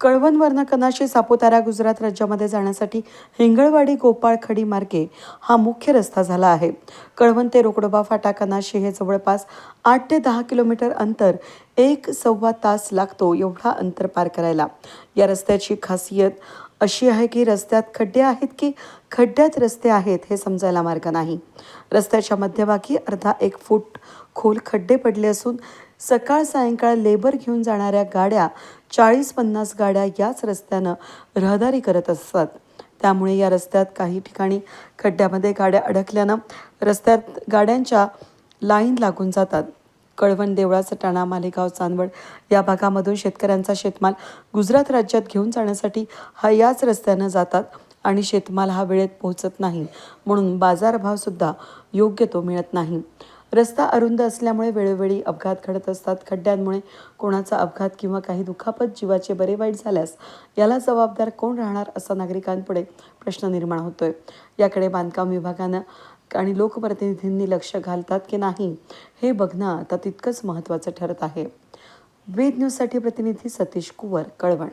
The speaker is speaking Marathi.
कळवणवरनं कनाशी सापुतारा गुजरात राज्यामध्ये जाण्यासाठी हिंगळवाडी गोपाळ खडी मार्गे हा मुख्य रस्ता झाला आहे. कळवण ते रोकडोबा फाटा कनाशी हे जवळपास आठ ते दहा किलोमीटर अंतर एक सव्वा तास लागतो एवढा अंतर पार करायला. या रस्त्याची खासियत अशी आहे की रस्त्यात खड्डे आहेत की खड्ड्यात रस्ते आहेत हे समजायला मार्ग नाही. रस्त्याच्या मध्यभागी अर्धा एक फूट खोल खड्डे पडले असून सकाळ सायंकाळ लेबर घेऊन जाणाऱ्या गाड्या चाळीस पन्नास गाड्या याच रस्त्यानं रहदारी करत असतात. त्यामुळे या रस्त्यात काही ठिकाणी खड्ड्यामध्ये गाड्या अडकल्यानं रस्त्यात गाड्यांच्या लाईन लागून जातात. कळवण देवळा सटाणा मालेगाव चांदवड या भागामधून शेतकऱ्यांचा शेतमाल गुजरात राज्यात घेऊन जाण्यासाठी हा याच रस्त्यानं जातात आणि शेतमाल हा वेळेत पोहोचत नाही. म्हणून बाजारभावसुद्धा योग्य तो मिळत नाही. रस्ता अरुंद असल्यामुळे वेळोवेळी अपघात घडत असतात. खड्ड्यांमुळे कोणाचा अपघात किंवा काही दुखापत जीवाचे बरे वाईट झाल्यास याला जबाबदार कोण राहणार असा नागरिकांपुढे प्रश्न निर्माण होतोय. याकडे बांधकाम विभागानं आणि लोकप्रतिनिधींनी लक्ष घालतात की नाही हे बघणं आता तितकंच महत्त्वाचं ठरत आहे. वेद न्यूजसाठी प्रतिनिधी सतीश कुवर कळवण.